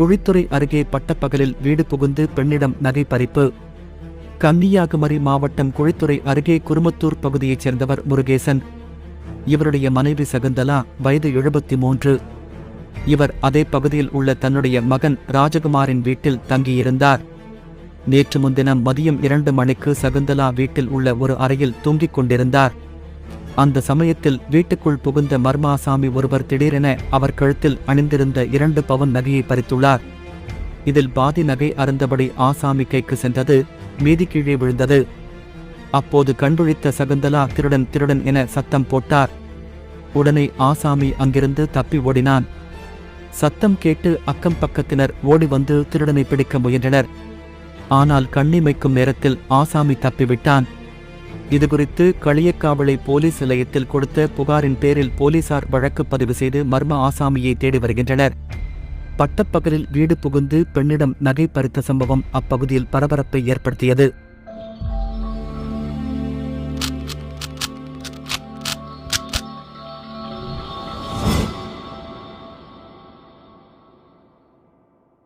குழித்துறை அருகே பட்டப்பகலில் வீடு புகுந்து பெண்ணிடம் நகை பறிப்பு. கன்னியாகுமரி மாவட்டம் குழித்துறை அருகே குருமத்தூர் பகுதியைச் சேர்ந்தவர் முருகேசன். இவருடைய மனைவி சகுந்தலா வயது எழுபத்தி மூன்று இவர் அதே பகுதியில் உள்ள தன்னுடைய மகன் ராஜகுமாரின் வீட்டில் தங்கியிருந்தார். நேற்று முன்தினம் மதியம் இரண்டு மணிக்கு சகுந்தலா வீட்டில் உள்ள ஒரு அறையில் தூங்கிக் கொண்டிருந்தார். அந்த சமயத்தில் வீட்டுக்குள் புகுந்த மர்மாசாமி ஒருவர் திடீரென அவர் கழுத்தில் அணிந்திருந்த இரண்டு பவன் நகையை பறித்துள்ளார். இதில் பாதி நகை அருந்தபடி ஆசாமி கைக்கு சென்றது மீதி கீழே விழுந்தது. அப்போது கண்விழித்த சகுந்தலா திருடன் திருடன் என சத்தம் போட்டார். உடனே ஆசாமி அங்கிருந்து தப்பி ஓடினான். சத்தம் கேட்டு அக்கம் பக்கத்தினர் ஓடி வந்து திருடனை பிடிக்க முயன்றனர். ஆனால் கண்ணிமைக்கும் நேரத்தில் ஆசாமி தப்பிவிட்டான். இதுகுறித்து களியக்காவளை போலீஸ் நிலையத்தில் கொடுத்த புகாரின் பேரில் போலீசார் வழக்கு பதிவு செய்து மர்ம ஆசாமியை தேடி வருகின்றனர். பட்டப்பகலில் வீடு புகுந்து பெண்ணிடம் நகை பறித்த சம்பவம் அப்பகுதியில் பரபரப்பை ஏற்படுத்தியது.